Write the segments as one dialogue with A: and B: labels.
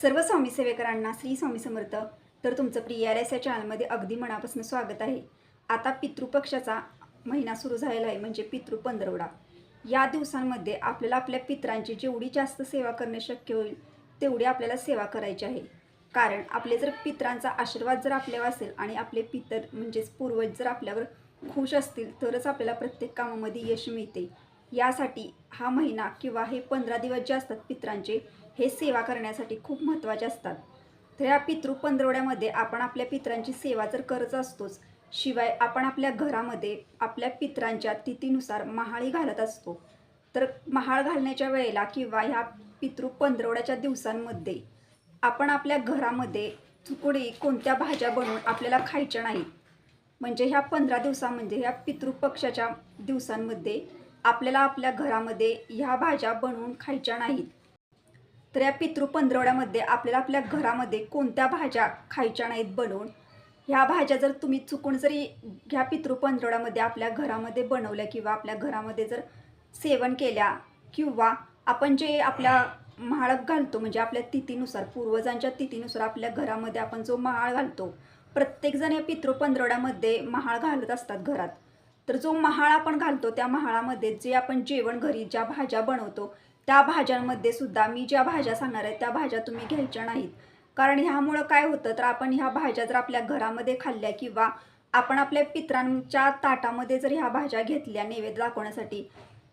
A: सर्व स्वामी सेवेकरांना श्री स्वामी समर्थ तर तुमचं प्रिय आर एस या चॅनलमध्ये अगदी मनापासून स्वागत आहे. आता पितृपक्षाचा महिना सुरू झालेला आहे म्हणजे पितृ पंधरवडा. या दिवसांमध्ये आपल्याला आपल्या पितरांची जेवढी जास्त सेवा करणे शक्य होईल तेवढी आपल्याला सेवा करायची आहे. कारण आपले जर पितरांचा आशीर्वाद जर आपल्यावर असेल आणि आपले पितर म्हणजेच पूर्वज जर आपल्यावर खुश असतील तरच आपल्याला प्रत्येक कामामध्ये यश मिळते. यासाठी हा महिना किंवा हे पंधरा दिवस जे असतात पितरांचे हे सेवा करण्यासाठी खूप महत्त्वाचे असतात. तर या पितृ पंधरवड्यामध्ये आपण आपल्या पित्रांची सेवा तर करत असतोच शिवाय आपण आपल्या घरामध्ये आपल्या पितरांच्या तिथीनुसार महाळी घालत असतो तर महाळ घालण्याच्या वेळेला किंवा ह्या पितृ पंधरवड्याच्या दिवसांमध्ये आपण आपल्या घरामध्ये चुकडी कोणत्या भाज्या बनवून आपल्याला खायच्या नाहीत म्हणजे ह्या पंधरा दिवसामध्ये ह्या पितृपक्षाच्या दिवसांमध्ये आपल्याला आपल्या घरामध्ये ह्या भाज्या बनवून खायच्या नाहीत. तर या पितृ पंधरवड्यामध्ये आपल्याला आपल्या घरामध्ये कोणत्या भाज्या खायच्या नाहीत बनवून ह्या भाज्या जर तुम्ही चुकून जरी ह्या पितृ पंधरवड्यामध्ये आपल्या घरामध्ये बनवल्या किंवा आपल्या घरामध्ये जर सेवन केल्या किंवा आपण जे आपल्या महाळ घालतो म्हणजे आपल्या तिथीनुसार पूर्वजांच्या तिथीनुसार आपल्या घरामध्ये आपण जो महाळ घालतो प्रत्येकजण या पितृ पंधरवड्यामध्ये महाळ घालत असतात घरात. तर जो महाळ आपण घालतो त्या महाळामध्ये जे आपण जेवण घरी ज्या भाज्या बनवतो त्या भाज्यांमध्ये सुद्धा मी ज्या भाज्या सांगणार आहे त्या भाज्या तुम्ही घ्यायच्या नाहीत. कारण ह्यामुळं काय होतं तर आपण ह्या भाज्या जर आपल्या घरामध्ये खाल्ल्या किंवा आपण आपल्या पित्रांच्या ताटामध्ये जर ह्या भाज्या घेतल्या नैवेद्य दाखवण्यासाठी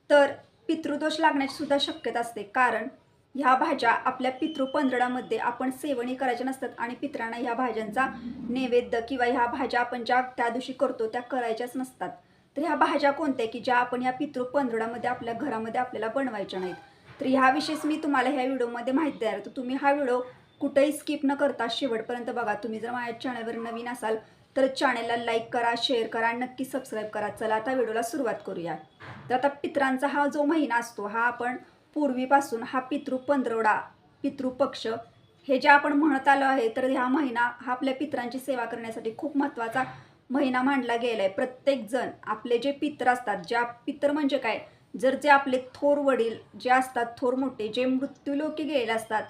A: तर पितृदोष लागण्याची सुद्धा शक्यता असते. कारण ह्या भाज्या आपल्या पितृ पंधरडामध्ये आपण सेवनी करायच्या नसतात आणि पित्रांना ह्या भाज्यांचा नैवेद्य किंवा ह्या भाज्या आपण ज्या त्या दिवशी करतो त्या करायच्याच नसतात. तर ह्या भाज्या कोणत्या की ज्या आपण ह्या पितृ पंधरडामध्ये आपल्या घरामध्ये आपल्याला बनवायच्या नाहीत? तर ह्याविषयीच मी तुम्हाला ह्या व्हिडिओमध्ये माहिती देणार तर तुम्ही हा व्हिडिओ कुठेही स्किप न करता शेवटपर्यंत बघा. तुम्ही जर माझ्या चॅनलवर नवीन असाल तर चॅनलला लाईक करा शेअर करा आणि नक्की सबस्क्राईब करा. चला आता व्हिडिओला सुरुवात करूया. तर आता पित्रांचा हा जो महिना असतो हा आपण पूर्वीपासून हा पितृ पंधरवडा पितृपक्ष हे जे आपण म्हणत आलो आहे तर ह्या महिना हा आपल्या पित्रांची सेवा करण्यासाठी खूप महत्त्वाचा महिना मांडला गेला आहे प्रत्येकजण आपले जे पित्र असतात ज्या पितर म्हणजे काय? जर जे आपले थोर वडील जे असतात थोर मोठे जे मृत्यूलोकी गेलेले असतात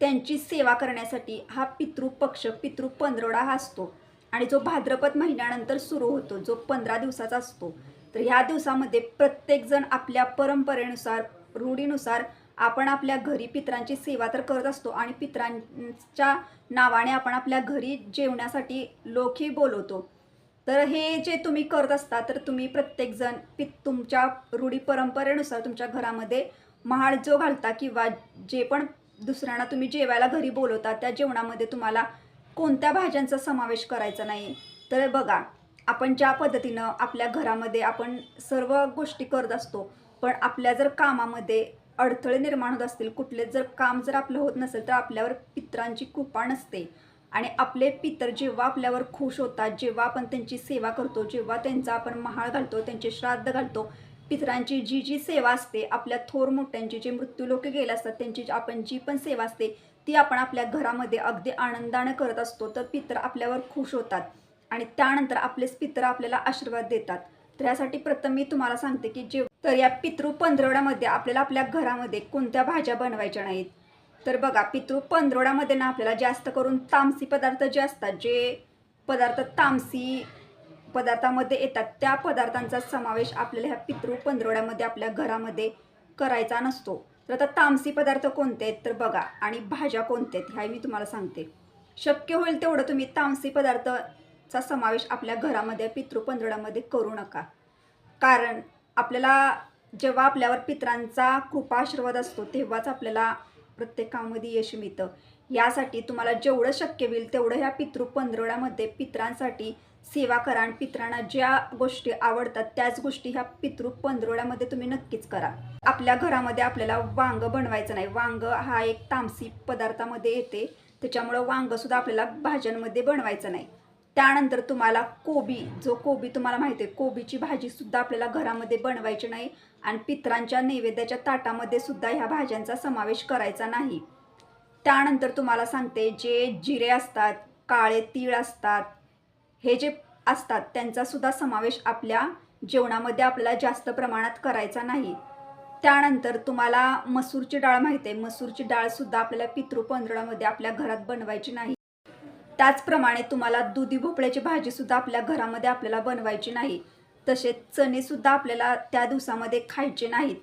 A: त्यांची सेवा करण्यासाठी हा पितृपक्ष पितृ पंधरवडा हा असतो. आणि जो भाद्रपद महिन्यानंतर सुरू होतो जो पंधरा दिवसाचा असतो तर ह्या दिवसामध्ये प्रत्येकजण आपल्या परंपरेनुसार रूढीनुसार आपण आपल्या घरी पित्रांची सेवा तर करत असतो आणि पित्रांच्या नावाने आपण आपल्या घरी जेवण्यासाठी लोकही बोलवतो. तर हे जे तुम्ही करत असता तर तुम्ही प्रत्येकजण पित तुमच्या रूढी परंपरेनुसार तुमच्या घरामध्ये महाळ जो घालता किंवा जे पण दुसऱ्यांना तुम्ही जेवायला घरी बोलवता त्या जेवणामध्ये तुम्हाला कोणत्या भाज्यांचा समावेश करायचा नाही? तर बघा आपण ज्या पद्धतीनं आपल्या घरामध्ये आपण सर्व गोष्टी करत असतो पण आपल्या जर कामामध्ये अडथळे निर्माण होत असतील कुठले जर काम जर आपलं होत नसेल तर आपल्यावर पित्रांची कृपा नसते. आणि आपले पितर जेव्हा आपल्यावर खुश होतात जेव्हा आपण त्यांची सेवा करतो जेव्हा त्यांचा आपण महाळ घालतो त्यांचे श्राद्ध घालतो पितरांची जी जी सेवा असते आपल्या थोर मोठ्यांची जे मृत्यू लोक गेले असतात त्यांची आपण जी पण सेवा असते ती आपण आपल्या घरामध्ये अगदी आनंदाने करत असतो तर पितर आपल्यावर खुश होतात. आणि त्यानंतर आपलेच पितर आपल्याला आशीर्वाद देतात. तर यासाठी प्रथम मी तुम्हाला सांगते की जे तर या पितृ पंधरवड्यामध्ये आपल्याला आपल्या घरामध्ये कोणत्या भाज्या बनवायच्या नाहीत? तर बघा पितृ पंधरवड्यामध्ये ना आपल्याला जास्त करून तामसी पदार्थ जे असतात जे पदार्थ तामसी पदार्थामध्ये येतात त्या पदार्थांचा समावेश आपल्याला ह्या पितृ पंधरवड्यामध्ये आपल्या घरामध्ये करायचा नसतो. तर आता तामसी पदार्थ कोणते आहेत? तर बघा आणि भाज्या कोणत्या आहेत? ह्या मी तुम्हाला सांगते. शक्य होईल तेवढं तुम्ही तामसी पदार्थचा समावेश आपल्या घरामध्ये पितृ पंधरवड्यामध्ये करू नका. कारण आपल्याला जेव्हा आपल्यावर पित्रांचा कृपा आशीर्वाद असतो तेव्हाच आपल्याला प्रत्येक कामामध्ये यश मिळतं. यासाठी तुम्हाला जेवढं शक्य होईल तेवढं ह्या पितृ पंधरवड्यामध्ये पित्रांसाठी सेवा करा आणि पित्रांना ज्या गोष्टी आवडतात त्याच गोष्टी ह्या पितृ पंधरवड्यामध्ये तुम्ही नक्कीच करा. आपल्या घरामध्ये आपल्याला वांग बनवायचं नाही. वांग हा एक तामसी पदार्थामध्ये येते. त्याच्यामुळं वांगसुद्धा आपल्याला भाज्यांमध्ये बनवायचं नाही. त्यानंतर तुम्हाला कोबी जो कोबी तुम्हाला माहिती आहे कोबीची भाजीसुद्धा आपल्याला घरामध्ये बनवायची नाही आणि पित्रांच्या नैवेद्याच्या ताटामध्ये सुद्धा ह्या भाज्यांचा समावेश करायचा नाही. त्यानंतर तुम्हाला सांगते जे जिरे असतात काळे तीळ असतात हे जे असतात त्यांचासुद्धा समावेश आपल्या जेवणामध्ये आपल्याला जास्त प्रमाणात करायचा नाही. त्यानंतर तुम्हाला मसूरची डाळ माहिती आहे मसूरची डाळसुद्धा आपल्याला पितृ आपल्या घरात बनवायची नाही. त्याचप्रमाणे तुम्हाला दुधी भोपळ्याची भाजीसुद्धा आपल्या घरामध्ये आपल्याला बनवायची नाही. तसेच चणेसुद्धा आपल्याला त्या दिवसामध्ये खायचे नाहीत.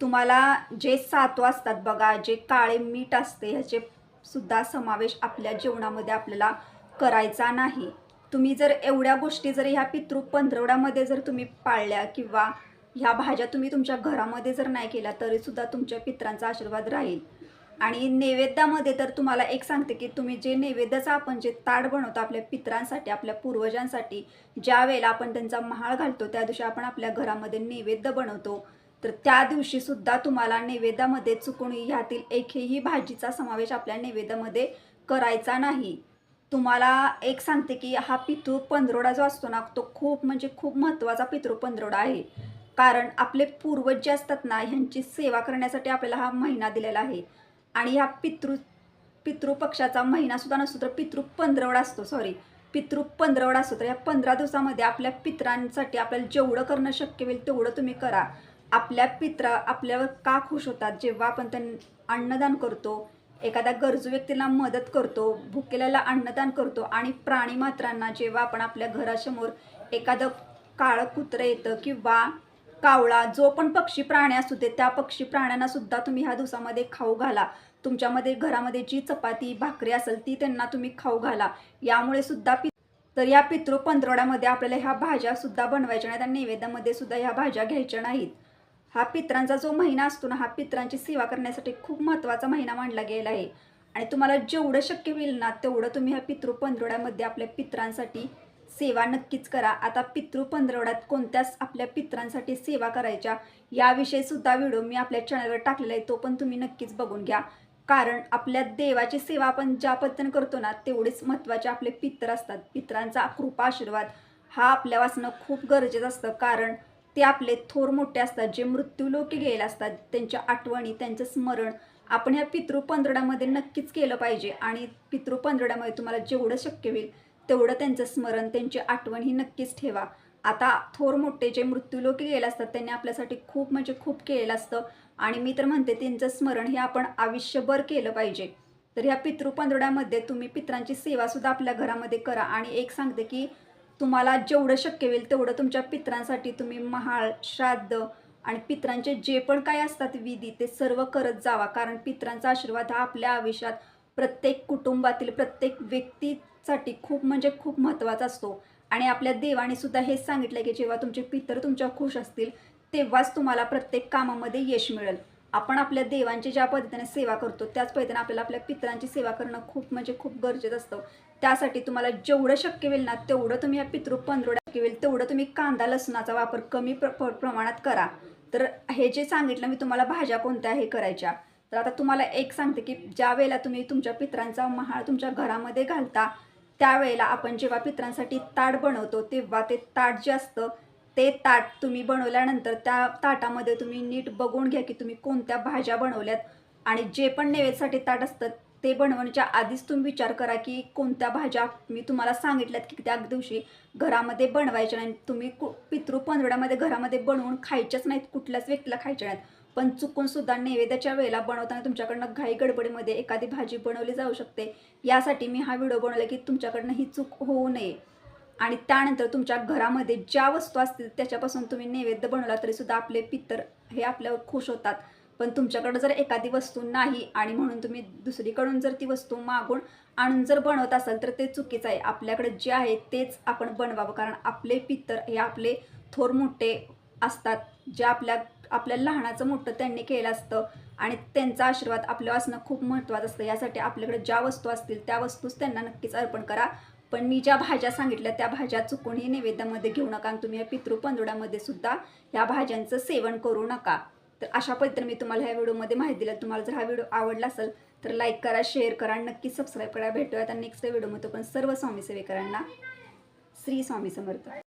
A: तुम्हाला जे सातू असतात बघा जे काळे मीठ असते ह्याचे सुद्धा समावेश आपल्या जेवणामध्ये आपल्याला करायचा नाही. तुम्ही जर एवढ्या गोष्टी जर ह्या पितृ पंधरवड्यामध्ये जर तुम्ही पाळल्या किंवा ह्या भाज्या तुम्ही तुमच्या घरामध्ये जर नाही केल्या तरीसुद्धा तुमच्या पित्रांचा आशीर्वाद राहील. आणि नैवेद्यामध्ये तर तुम्हाला एक सांगते की तुम्ही जे नैवेद्याचं आपण जे ताट बनवतो आपल्या पित्रांसाठी आपल्या पूर्वजांसाठी ज्या वेळेला आपण त्यांचा महाळ घालतो त्या दिवशी आपण आपल्या घरामध्ये नैवेद्य बनवतो. तर त्या दिवशी सुद्धा तुम्हाला नैवेद्यामध्ये चुकून ह्यातील एकही भाजीचा समावेश आपल्या नैवेद्यामध्ये करायचा नाही. तुम्हाला एक सांगते की हा पितृ पंधरवडा जो असतो ना तो खूप म्हणजे खूप महत्त्वाचा पितृ पंधरवडा आहे. कारण आपले पूर्वज जे असतात ना ह्यांची सेवा करण्यासाठी आपल्याला हा महिना दिलेला आहे. आणि ह्या पितृ पितृपक्षाचा महिनासुद्धा नसतो तर पितृ पंधरवडा असतो सॉरी पितृ पंधरवडा असतो तर या पंधरा दिवसामध्ये आपल्या पित्रांसाठी आपल्याला जेवढं करणं शक्य होईल तेवढं तुम्ही करा. आपल्या पित्रा आपल्यावर का खुश होतात? जेव्हा आपण त्यांना अन्नदान करतो एखाद्या गरजू व्यक्तीला मदत करतो भुकेल्याला अन्नदान करतो आणि प्राणी मात्रांना जेव्हा आपण आपल्या घरासमोर एखादं काळं कुत्रं येतं किंवा कावळा जो पण पक्षी प्राणी असू दे त्या पक्षी प्राण्यांना सुद्धा तुम्ही ह्या दिवसामध्ये खाऊ घाला. तुमच्यामध्ये घरामध्ये जी चपाती भाकरी असेल ती त्यांना तुम्ही खाऊ घाला. यामुळे सुद्धा पि तर या पितृ पंधरवड्यामध्ये आपल्याला ह्या भाज्या सुद्धा बनवायच्या नाहीत आणि नैवेद्यामध्ये सुद्धा ह्या भाज्या घ्यायच्या नाहीत. हा पित्रांचा जो महिना असतो ना हा पित्रांची सेवा करण्यासाठी खूप महत्त्वाचा महिना मानला गेला आहे. आणि तुम्हाला जेवढं शक्य होईल ना तेवढं तुम्ही ह्या पितृ पंधरवड्यामध्ये आपल्या पित्रांसाठी सेवा नक्कीच करा. आता पितृ पंधरवड्यात कोणत्याच आपल्या पित्रांसाठी सेवा करायच्या याविषयी सुद्धा व्हिडिओ मी आपल्या चॅनलवर टाकलेला आहे तो पण तुम्ही नक्कीच बघून घ्या. कारण आपल्या देवाची सेवा आपण ज्या पद्धतीने करतो ना तेवढेच महत्त्वाचे आपले पित्र असतात. पित्रांचा कृपा आशीर्वाद हा आपल्या वाचणं खूप गरजेचं असतं. कारण ते आपले थोर मोठे असतात जे मृत्यूलोकी गेले असतात. त्यांच्या आठवणी त्यांचं स्मरण आपण ह्या पितृ पंधरड्यामध्ये नक्कीच केलं पाहिजे. आणि पितृ पंधरड्यामध्ये तुम्हाला जेवढं शक्य होईल तेवढं त्यांचं स्मरण त्यांची आठवण ही नक्कीच ठेवा. आता थोर मोठे जे मृत्यूलोकी गेले असतात त्यांनी आपल्यासाठी खूप म्हणजे खूप केलेलं असतं. आणि मी तर म्हणते त्यांचं स्मरण हे आपण आयुष्यभर केलं पाहिजे. तर ह्या पितृ पंधरवड्यामध्ये तुम्ही पित्रांची सेवासुद्धा आपल्या घरामध्ये करा. आणि एक सांगते की तुम्हाला जेवढं शक्य होईल तेवढं तुमच्या पित्रांसाठी तुम्ही महाळ श्राद्ध आणि पित्रांचे जे पण काय असतात विधी ते सर्व करत जावा. कारण पित्रांचा आशीर्वाद हा आपल्या आयुष्यात प्रत्येक कुटुंबातील प्रत्येक व्यक्ती साठी खूप म्हणजे खूप महत्त्वाचा असतो. आणि आपल्या देवाने सुद्धा हेच सांगितलं की जेव्हा तुमचे पितर तुमच्या खुश असतील तेव्हाच तुम्हाला प्रत्येक कामामध्ये यश मिळेल. आपण आपल्या देवांची ज्या पद्धतीने सेवा करतो त्याच पद्धतीने आपल्याला आपल्या पित्रांची सेवा करणं खूप म्हणजे खूप गरजेचं असतं. त्यासाठी तुम्हाला जेवढं शक्य होईल ना तेवढं तुम्ही या पितृ पंधरवड्या शक्य होईल तेवढं तुम्ही कांदा लसणाचा वापर कमी प्र प्र- प्रमाणात करा. तर हे जे सांगितलं मी तुम्हाला भाज्या कोणत्या हे करायच्या. तर आता तुम्हाला एक सांगते की ज्या वेळेला तुम्ही तुमच्या पित्रांचा महाळ तुमच्या घरामध्ये घालता त्यावेळेला आपण जेव्हा पित्रांसाठी ताट बनवतो तेव्हा ते ताट जे असतं ते ताट तुम्ही बनवल्यानंतर त्या ताटामध्ये तुम्ही नीट बघून घ्या की तुम्ही कोणत्या भाज्या बनवल्यात आणि जे पण नैवेद्यासाठी ताट असतं ते बनवण्याच्या आधीच तुम्ही विचार करा की कोणत्या भाज्या मी तुम्हाला सांगितल्यात की त्या दिवशी घरामध्ये बनवायच्या नाही तुम्ही कु पितृ पंधरवड्यामध्ये घरामध्ये बनवून खायच्याच नाहीत कुठल्याच व्यक्तीला खायच्या नाहीत. पण चुकून सुद्धा नैवेद्याच्या वेळेला बनवताना तुमच्याकडनं घाई गडबडीमध्ये एखादी भाजी बनवली जाऊ शकते. यासाठी मी हा व्हिडिओ बनवला की तुमच्याकडनं ही चूक होऊ नये. आणि त्यानंतर तुमच्या घरामध्ये ज्या वस्तू असतील त्याच्यापासून तुम्ही नैवेद्य बनवला तरीसुद्धा आपले पितर हे आपल्यावर खुश होतात. पण तुमच्याकडं जर एखादी वस्तू नाही आणि म्हणून तुम्ही दुसरीकडून जर ती वस्तू मागून आणून जर बनवत असाल तर ते चुकीचं आहे. आपल्याकडे जे आहे तेच आपण बनवावं. कारण आपले पितर हे आपले थोर मोठे असतात. जे आपल्या आपल्या लहानाचं मोठं त्यांनी केलं असतं. आणि त्यांचा आशीर्वाद आपलं असणं खूप महत्त्वाचं असतं. यासाठी आपल्याकडे ज्या वस्तू असतील त्या वस्तूच त्यांना नक्कीच अर्पण करा. पण मी ज्या भाज्या सांगितल्या त्या भाज्या चुकूनही नैवेद्यामध्ये घेऊ नका आणि तुम्ही या पितृ पंधरवड्यामध्ये सुद्धा ह्या भाज्यांचं सेवन करू नका. तर अशा पद्धतीने मी तुम्हाला ह्या व्हिडिओमध्ये माहिती दिलं. तुम्हाला जर हा व्हिडिओ आवडला असेल तर लाईक करा शेअर करा आणि नक्की सबस्क्राईब करा. भेटूया आता नेक्स्ट व्हिडिओमध्ये. पण सर्व स्वामी सेवेकरांना श्री स्वामी समर्थ.